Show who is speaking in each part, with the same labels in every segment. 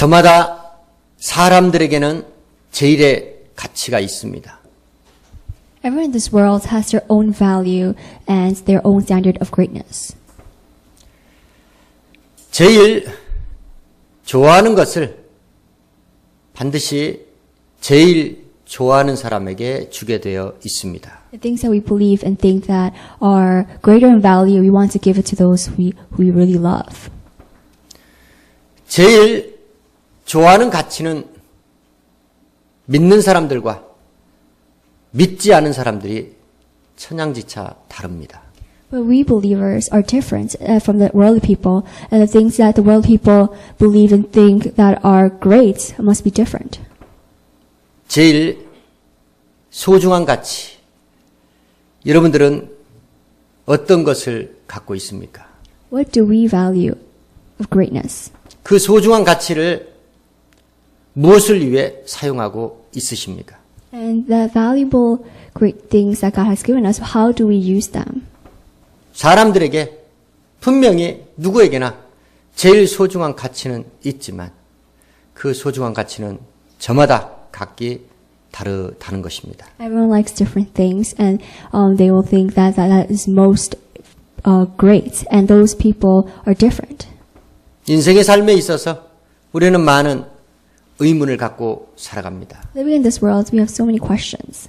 Speaker 1: 저마다 사람들에게는 제일의 가치가 있습니다.
Speaker 2: Everyone in this world has their own value and their own standard of greatness.
Speaker 1: 제일 좋아하는 것을 반드시 제일 좋아하는 사람에게 주게 되어 있습니다.
Speaker 2: The things that we believe and think that are greater in value, we want to give it to those we, who we really love.
Speaker 1: 제일 좋아하는 가치는 믿는 사람들과 믿지 않은 사람들이 천양지차 다릅니다.
Speaker 2: But we believers are different uh, from the worldly people, and the things that the worldly people believe and think that are great must be different.
Speaker 1: 제일 소중한 가치. 여러분들은 어떤 것을 갖고 있습니까?
Speaker 2: What do we value of greatness?
Speaker 1: 그 소중한 가치를 무엇을 위해 사용하고 있으십니까?
Speaker 2: And the valuable great things that God has given us, how do we use them?
Speaker 1: 사람들에게 분명히 누구에게나 제일 소중한 가치는 있지만 그 소중한 가치는 저마다 각기 다르다는 것입니다.
Speaker 2: Everyone likes different things, and um, they will think that that, that is most uh, great, and those people are different.
Speaker 1: 인생의 삶에 있어서 우리는 많은 의문을 갖고 살아갑니다.
Speaker 2: Living in this world, we have so many questions.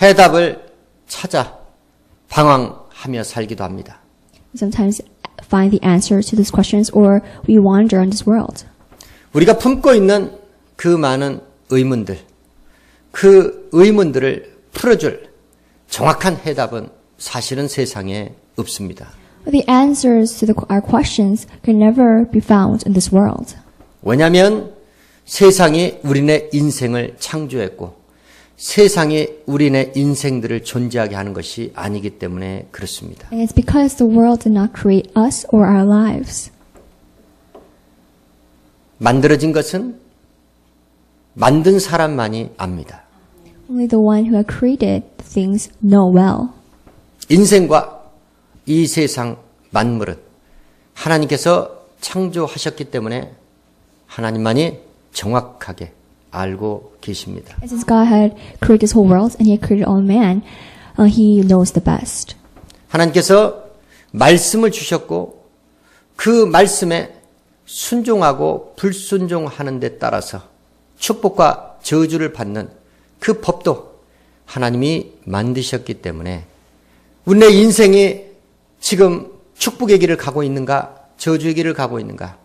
Speaker 1: 해답을 찾아 방황하며 살기도 합니다.
Speaker 2: Sometimes find the answers to these questions, or we wander in this world.
Speaker 1: 우리가 품고 있는 그 많은 의문들, 그 의문들을 풀어줄 정확한 해답은 사실은 세상에 없습니다.
Speaker 2: The answers to the, our questions can never be found in this world.
Speaker 1: 왜냐하면 세상이 우리네 인생을 창조했고 세상이 우리네 인생들을 존재하게 하는 것이 아니기 때문에 그렇습니다.
Speaker 2: And it's because the world did not create us or our lives.
Speaker 1: 만들어진 것은 만든 사람만이 압니다.
Speaker 2: Only the one who had created things know well.
Speaker 1: 인생과 이 세상 만물은 하나님께서 창조하셨기 때문에 하나님만이 정확하게 알고 계십니다.
Speaker 2: Since God had created this whole world and He created all man, uh, He knows the best.
Speaker 1: 하나님께서 말씀을 주셨고 그 말씀에 순종하고 불순종하는 데 따라서 축복과 저주를 받는 그 법도 하나님이 만드셨기 때문에 우리의 인생이 지금 축복의 길을 가고 있는가 저주의 길을 가고 있는가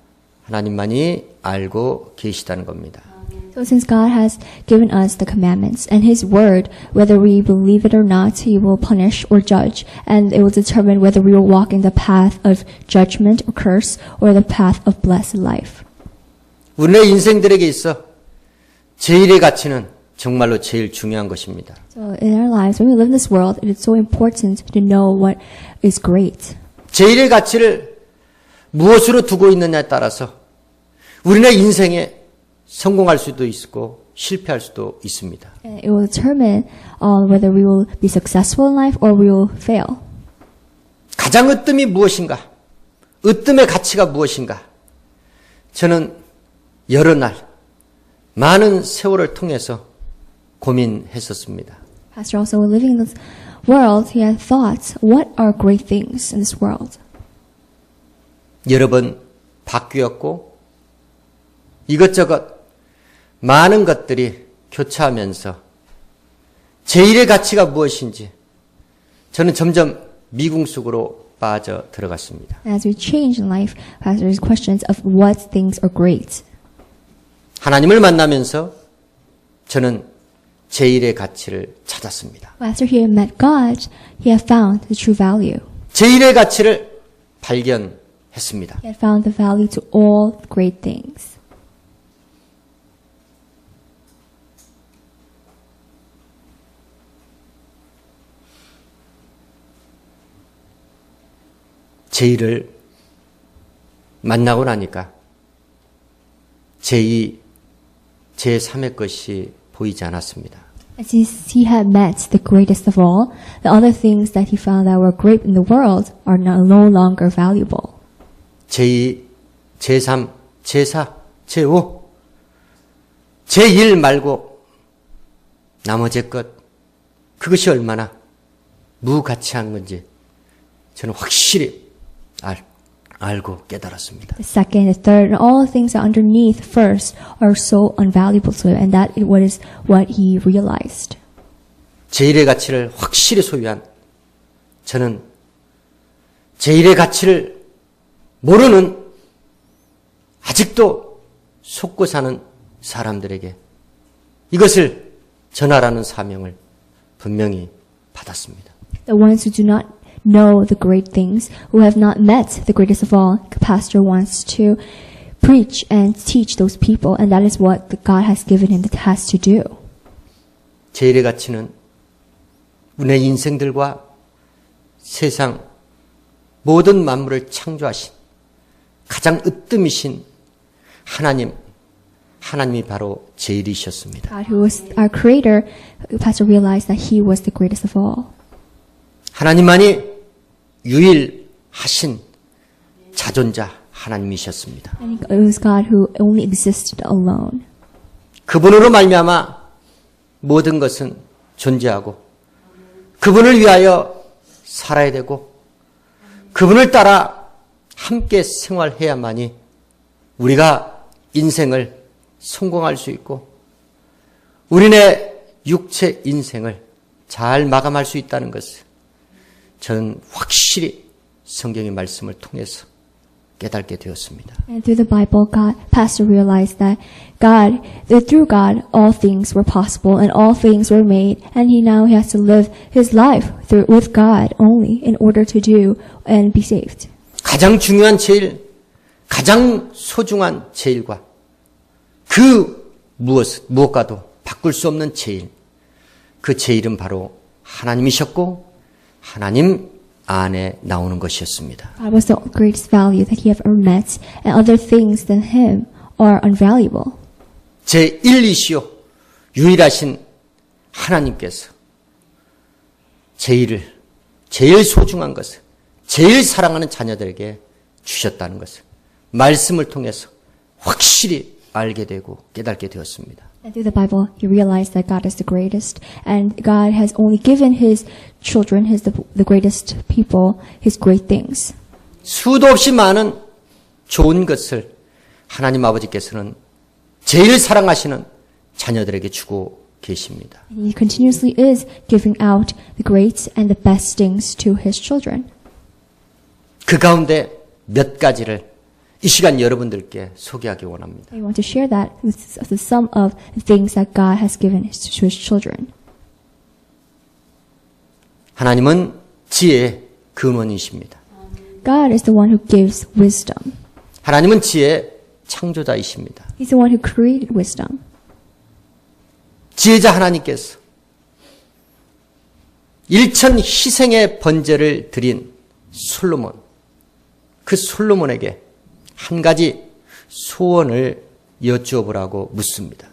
Speaker 1: 하나님만이 알고 계시다는 겁니다.
Speaker 2: So since God has given us the commandments and His word, whether we believe it or not, He will punish or judge, and it will determine whether we will walk in the path of judgment or curse or the path of blessed life.
Speaker 1: 우리의 인생들에게 있어 제일의 가치는 정말로 제일 중요한 것입니다.
Speaker 2: So in our lives, when we live in this world, it is so important to know what is great.
Speaker 1: 제일의 가치를 무엇으로 두고 있느냐에 따라서 우리네 인생에 성공할 수도 있고 실패할 수도 있습니다.
Speaker 2: It will determine uh, whether we will be successful in life or we will fail.
Speaker 1: 가장 으뜸이 무엇인가? 으뜸의 가치가 무엇인가? 저는 여러 날 많은 세월을 통해서 고민했었습니다.
Speaker 2: Pastor also, when living in this world, he had thoughts, what are great things in this world?
Speaker 1: 여러 번 바뀌었고 이것저것 많은 것들이 교차하면서 제일의 가치가 무엇인지 저는 점점 미궁 속으로 빠져 들어갔습니다.
Speaker 2: As we change in life, Pastor's questions of what things are great.
Speaker 1: 하나님을 만나면서 저는 제일의 가치를 찾았습니다.
Speaker 2: After he met God, he had found the true value.
Speaker 1: 제일의 가치를 발견했습니다.
Speaker 2: He had found the value to all great things.
Speaker 1: 제일을 만나고 나니까 제2, 제3의 것이 보이지 않았습니다.
Speaker 2: As he, had met the greatest of all, the other things that he found that were great in the world are no, no longer valuable.
Speaker 1: 제2, 제3, 제4, 제5 제일 말고 나머지 것 그것이 얼마나 무가치한 건지 저는 확실히 알, 알고 깨달았습니다.
Speaker 2: The second, the third, and all things that are underneath first are so unvaluable to him, and that is what is what he realized.
Speaker 1: 제 일의 가치를 확실히 소유한 저는 제 일의 가치를 모르는 아직도 속고 사는 사람들에게 이것을 전하라는 사명을 분명히 받았습니다.
Speaker 2: The ones who do not know the great things, who have not met the greatest of all, the pastor wants to preach and teach those people, and that is what the God has given him the task to do.
Speaker 1: 제 일의 가치는 우리의 인생들과 세상 모든 만물을 창조하신 가장 으뜸이신 하나님, 하나님이 바로 제 일이셨습니다.
Speaker 2: God, who was our creator, the pastor realized that he was the greatest of all.
Speaker 1: 하나님만이 유일하신 자존자 하나님이셨습니다. 그분으로 말미암아 모든 것은 존재하고 그분을 위하여 살아야 되고 그분을 따라 함께 생활해야만이 우리가 인생을 성공할 수 있고 우리네 육체 인생을 잘 마감할 수 있다는 것을 저는 확실히 성경의 말씀을 통해서 깨닫게 되었습니다.
Speaker 2: And through the Bible, God, pastor realized that God, that through God, all things were possible and all things were made, and he now has to live his life through with God only in order to do and be saved.
Speaker 1: 가장 중요한 제일, 가장 소중한 제일과 그 무엇, 무엇과도 바꿀 수 없는 제일. 그 제일은 바로 하나님이셨고 하나님 안에 나오는 것이었습니다.
Speaker 2: God was the greatest value that he ever met, and other things than him are unvaluable.
Speaker 1: 제 1이시요 유일하신 하나님께서 제일을 제일 소중한 것을 제일 사랑하는 자녀들에게 주셨다는 것을 말씀을 통해서 확실히 알게 되고 깨닫게 되었습니다.
Speaker 2: And through the Bible, he realized that God is the greatest, and God has only given his children, his the, the greatest people, his great things.
Speaker 1: 수도 없이 많은 좋은 것을 하나님 아버지께서는 제일 사랑하시는 자녀들에게 주고 계십니다.
Speaker 2: And he continuously is giving out the great and the best things to his children.
Speaker 1: 그 가운데 몇 가지를 이 시간 여러분들께 소개하기 원합니다.
Speaker 2: I want to share that with the sum of things that God has given to his children.
Speaker 1: 하나님은 지혜의 근원이십니다.
Speaker 2: God is the one who gives wisdom.
Speaker 1: 하나님은 지혜의 창조자이십니다.
Speaker 2: He's the one who created wisdom.
Speaker 1: 지혜자 하나님께서 일천 희생의 번제를 드린 솔로몬, 그 솔로몬에게 한 가지 소원을 여쭈어 보라고 묻습니다.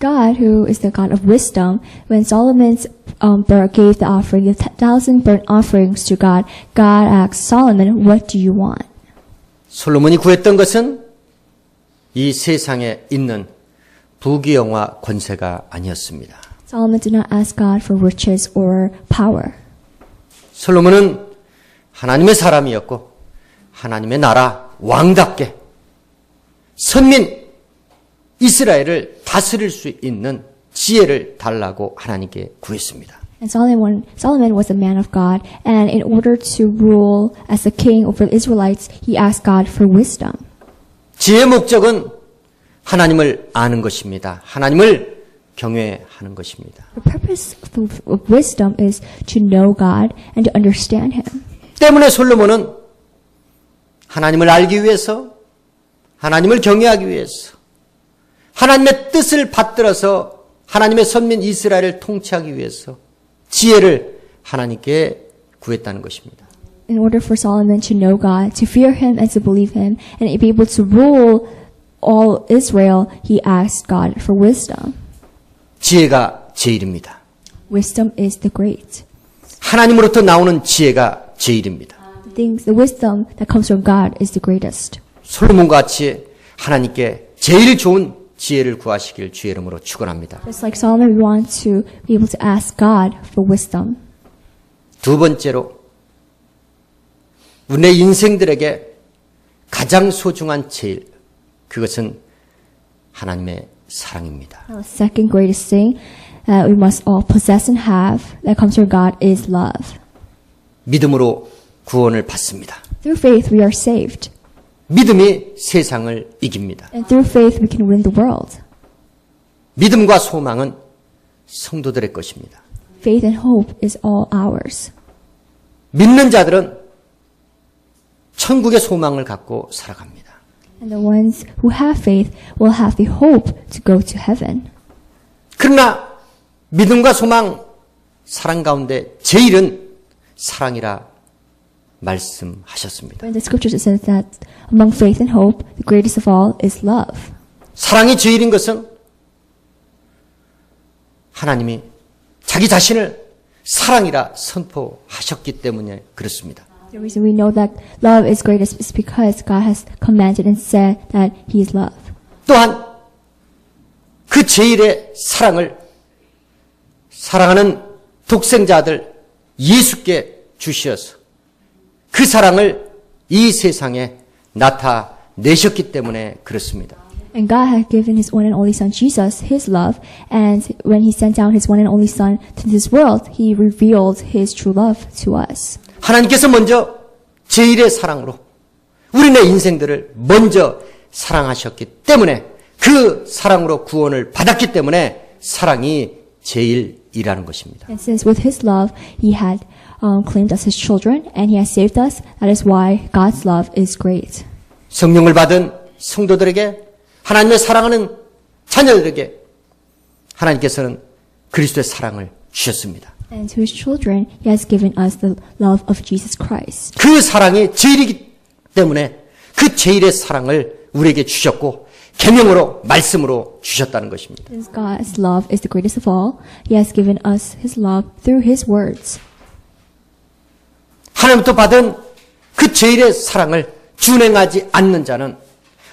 Speaker 2: God, who is the God of wisdom, when Solomon um, bur- gave the offering, the thousand burnt offerings to God, God asked Solomon, "What do you want?"
Speaker 1: 솔로몬이 구했던 것은 이 세상에 있는 부귀영화 권세가 아니었습니다.
Speaker 2: Solomon did not ask God for riches or power.
Speaker 1: 솔로몬은 하나님의 사람이었고 하나님의 나라 왕답게 선민 이스라엘을 다스릴 수 있는 지혜를 달라고 하나님께 구했습니다.
Speaker 2: And Solomon, Solomon was a man of God, and in order to rule as a king over the Israelites, he asked God for wisdom.
Speaker 1: 지혜의 목적은 하나님을 아는 것입니다. 하나님을 경외하는 것입니다.
Speaker 2: The purpose of wisdom is to know God and to understand Him.
Speaker 1: 때문에 솔로몬은 하나님을 알기 위해서 하나님을 경외하기 위해서 하나님의 뜻을 받들어서 하나님의 선민 이스라엘을 통치하기 위해서 지혜를 하나님께 구했다는 것입니다.
Speaker 2: In order for Solomon to know God, to fear Him, and to believe Him, and be able to rule all Israel, he asked God for wisdom.
Speaker 1: 지혜가 제일입니다.
Speaker 2: Wisdom is the great.
Speaker 1: 하나님으로부터 나오는 지혜가 제일입니다.
Speaker 2: The things, the wisdom that comes from God is the greatest.
Speaker 1: 솔로몬과 같이 하나님께 제일 좋은 지혜를 구하시길 주의 이름으로 축원합니다.
Speaker 2: Just like Solomon, we want to be able to ask God for wisdom.
Speaker 1: 두 번째로 우리의 인생들에게 가장 소중한 제일 그것은 하나님의 사랑입니다.
Speaker 2: The second greatest thing that we must all possess and have that comes from God is love.
Speaker 1: 믿음으로 구원을 받습니다.
Speaker 2: Through faith, we are saved.
Speaker 1: 믿음이 세상을 이깁니다.
Speaker 2: And through faith, we can win the world.
Speaker 1: 믿음과 소망은 성도들의 것입니다.
Speaker 2: Faith and hope is all ours.
Speaker 1: 믿는 자들은 천국의 소망을 갖고 살아갑니다.
Speaker 2: And the ones who have faith will have the hope to go to heaven.
Speaker 1: 그러나 믿음과 소망, 사랑 가운데 제일은 사랑이라 말씀하셨습니다.
Speaker 2: The scriptures, it says that among faith and hope, the greatest of all is love.
Speaker 1: 사랑이 제일인 것은 하나님이 자기 자신을 사랑이라 선포하셨기 때문에 그렇습니다.
Speaker 2: The reason we know that love is greatest is because God has commanded and said that He is love.
Speaker 1: 또한 그 제일의 사랑을 사랑하는 독생자들 예수께 주시어서 그 사랑을 이 세상에 나타내셨기 때문에 그렇습니다.
Speaker 2: And God had given His one and only Son, Jesus, His love. And when He sent down His one and only Son to this world, He revealed His true love to us.
Speaker 1: 하나님께서 먼저 제일의 사랑으로 우리네 인생들을 먼저 사랑하셨기 때문에 그 사랑으로 구원을 받았기 때문에 사랑이 제일이라는 것입니다.
Speaker 2: And since with His love, He had um, claimed us His children and He has saved us, that is why God's love is great.
Speaker 1: 성령을 받은 성도들에게 하나님의 사랑하는 자녀들에게 하나님께서는 그리스도의 사랑을 주셨습니다.
Speaker 2: And to His children, He has given us the love of Jesus Christ.
Speaker 1: 그 사랑이 제일이기 때문에 그 제일의 사랑을 우리에게 주셨고 계명으로 말씀으로 주셨다는 것입니다.
Speaker 2: Since God's love is the greatest of all, He has given us His love through His words.
Speaker 1: 하나님부터 받은 그 제일의 사랑을 준행하지 않는 자는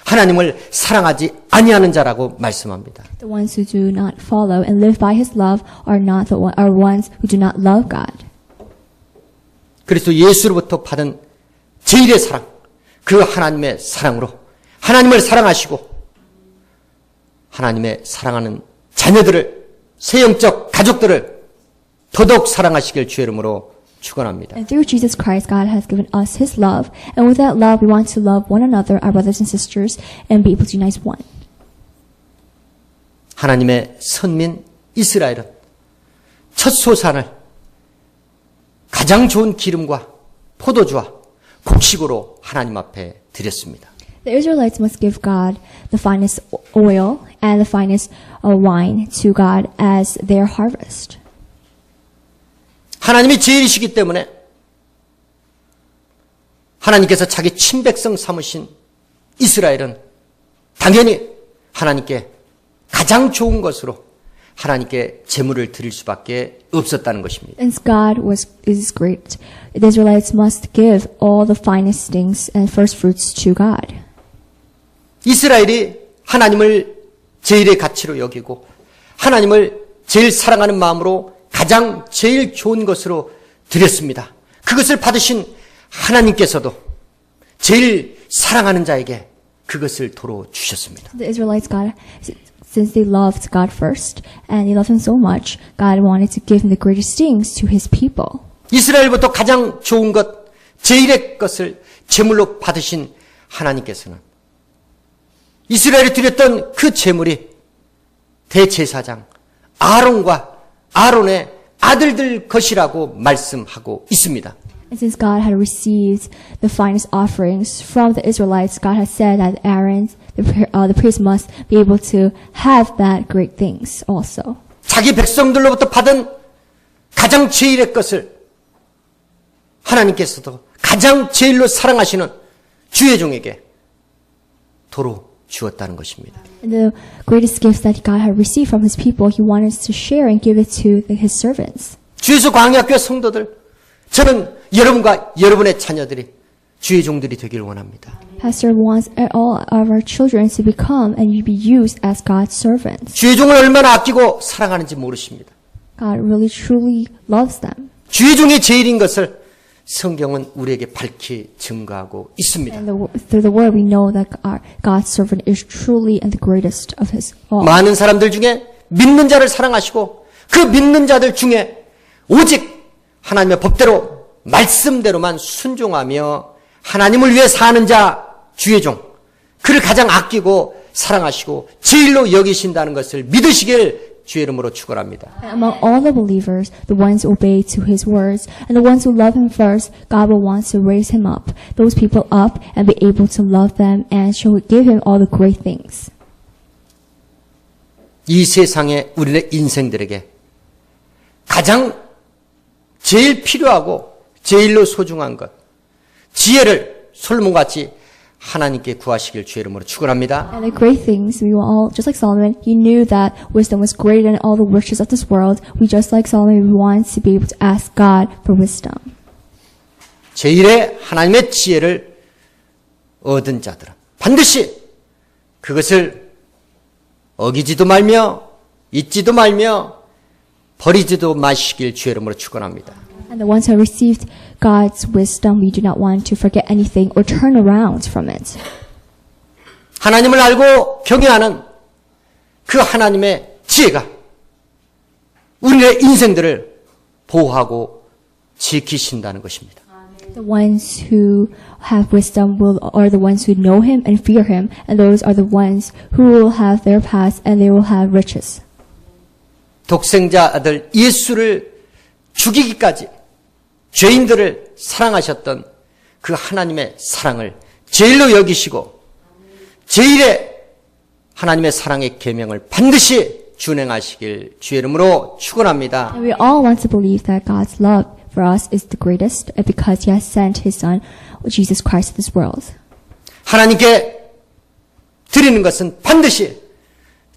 Speaker 1: 하나님을 사랑하지 아니하는 자라고 말씀합니다.
Speaker 2: The ones who do not follow and live by His love are not the one, are ones who do not love God.
Speaker 1: 그리스도 예수로부터 받은 제일의 사랑, 그 하나님의 사랑으로 하나님을 사랑하시고 하나님의 사랑하는 자녀들을 세영적 가족들을 더더욱 사랑하시길 주의 이름으로 축원합니다.
Speaker 2: And through Jesus Christ, God has given us His love, and with that love, we want to love one another, our brothers and sisters, and be able to unite as one.
Speaker 1: 하나님의 선민 이스라엘은 첫 소산을 가장 좋은 기름과 포도주와 곡식으로 하나님 앞에 드렸습니다.
Speaker 2: The Israelites must give God the finest oil and the finest uh, wine to God as their harvest.
Speaker 1: 하나님이 제일이시기 때문에 하나님께서 자기 친백성 삼으신 이스라엘은 당연히 하나님께 가장 좋은 것으로 하나님께 제물을 드릴 수밖에 없었다는 것입니다.
Speaker 2: Since God was is great, the Israelites must give all the finest things and first fruits to God.
Speaker 1: 이스라엘이 하나님을 제일의 가치로 여기고 하나님을 제일 사랑하는 마음으로 가장 제일 좋은 것으로 드렸습니다. 그것을 받으신 하나님께서도 제일 사랑하는 자에게 그것을 도로 주셨습니다.
Speaker 2: The Israelites, God, since they loved God first and they loved Him so much, God wanted to give the greatest things to His people.
Speaker 1: 이스라엘부터 가장 좋은 것, 제일의 것을 제물로 받으신 하나님께서는 이스라엘이 드렸던 그 제물이 대제사장 아론과 아론의 아들들 것이라고 말씀하고 있습니다.
Speaker 2: And since God had received the finest offerings from the Israelites, God has said that Aaron, the, uh, the priest, must be able to have that great things also.
Speaker 1: 자기 백성들로부터 받은 가장 제일의 것을 하나님께서도 가장 제일로 사랑하시는 주의 종에게 도로 주었다는 것입니다.
Speaker 2: The greatest gifts that God had received from His people, He wanted to share and give it to His servants.
Speaker 1: 주에서 광야학교 성도들, 저는 여러분과 여러분의 자녀들이 주의 종들이 되기를 원합니다.
Speaker 2: Pastor wants all of our children to become and be used as God's servants.
Speaker 1: 주의 종을 얼마나 아끼고 사랑하는지 모르십니다.
Speaker 2: God really truly loves them.
Speaker 1: 주의 종이 제일인 것을 성경은 우리에게 밝히 증거하고 있습니다. 많은 사람들 중에 믿는 자를 사랑하시고 그 믿는 자들 중에 오직 하나님의 법대로 말씀대로만 순종하며 하나님을 위해 사는 자 주의 종 그를 가장 아끼고 사랑하시고 제일로 여기신다는 것을 믿으시길 주의 이름으로 축원합니다.
Speaker 2: Among all the believers, the ones who obey to his words, and the ones who love him first, God will want to raise him up, those people up, and be able to love them and shall give him all the great things.
Speaker 1: 이 세상에 우리의 인생들에게 가장 제일 필요하고 제일로 소중한 것 지혜를 솔몬같이 하나님께 구하시길 주의 이름으로 축원합니다.
Speaker 2: And the great things, we will all, just like Solomon, he knew that wisdom was greater than all the riches of this world. We just like Solomon, we want to be able to ask God for wisdom.
Speaker 1: 제일의 하나님의 지혜를 얻은 자들은 반드시 그것을 어기지도 말며 잊지도 말며 버리지도 마시길 주의 이름으로 축원합니다.
Speaker 2: And the ones who received God's wisdom, we do not want to forget anything or turn around from it.
Speaker 1: 하나님을 알고 경외하는 그 하나님의 지혜가 우리의 인생들을 보호하고 지키신다는 것입니다.
Speaker 2: The ones who have wisdom will are the ones who know him and fear him, and those are the ones who will have their paths and they will have riches.
Speaker 1: 독생자 아들 예수를 죽이기까지 죄인들을 사랑하셨던 그 하나님의 사랑을 제일로 여기시고 제일의 하나님의 사랑의 계명을 반드시 준행하시길 주의 이름으로 축원합니다.
Speaker 2: We all want to believe that God's love for us is the greatest because he has sent his son Jesus Christ to this world.
Speaker 1: 하나님께 드리는 것은 반드시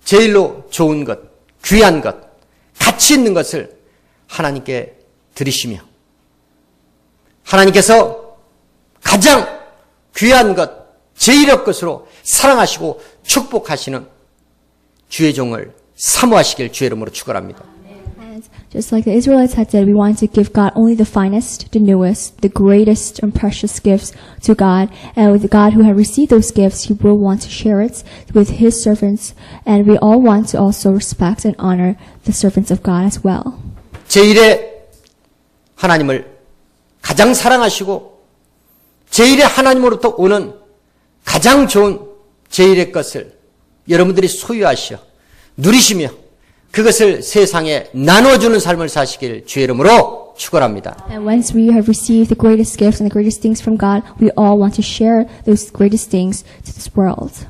Speaker 1: 제일로 좋은 것, 귀한 것, 가치 있는 것을 하나님께 드리시며 하나님께서 가장 귀한 것, 제일의 것으로 사랑하시고 축복하시는 주의 종을 사모하시길 주의 이름으로 축원합니다.
Speaker 2: Just like the Israelites had said, we want to give God only the finest, the newest, the greatest and precious gifts to God. And with God who had received those gifts, He will want to share it with His servants. And we all want to also respect and honor the servants of God as well.
Speaker 1: 제일의 하나님을 가장 사랑하시고 제일의 하나님으로부터 오는 가장 좋은 제일의 것을 여러분들이 소유하시어 누리시며 그것을 세상에 나눠주는 삶을 사시길 주의 이름으로 축원합니다.
Speaker 2: And once we have received the greatest gifts and the greatest things from God, we all want to share those greatest things to this world.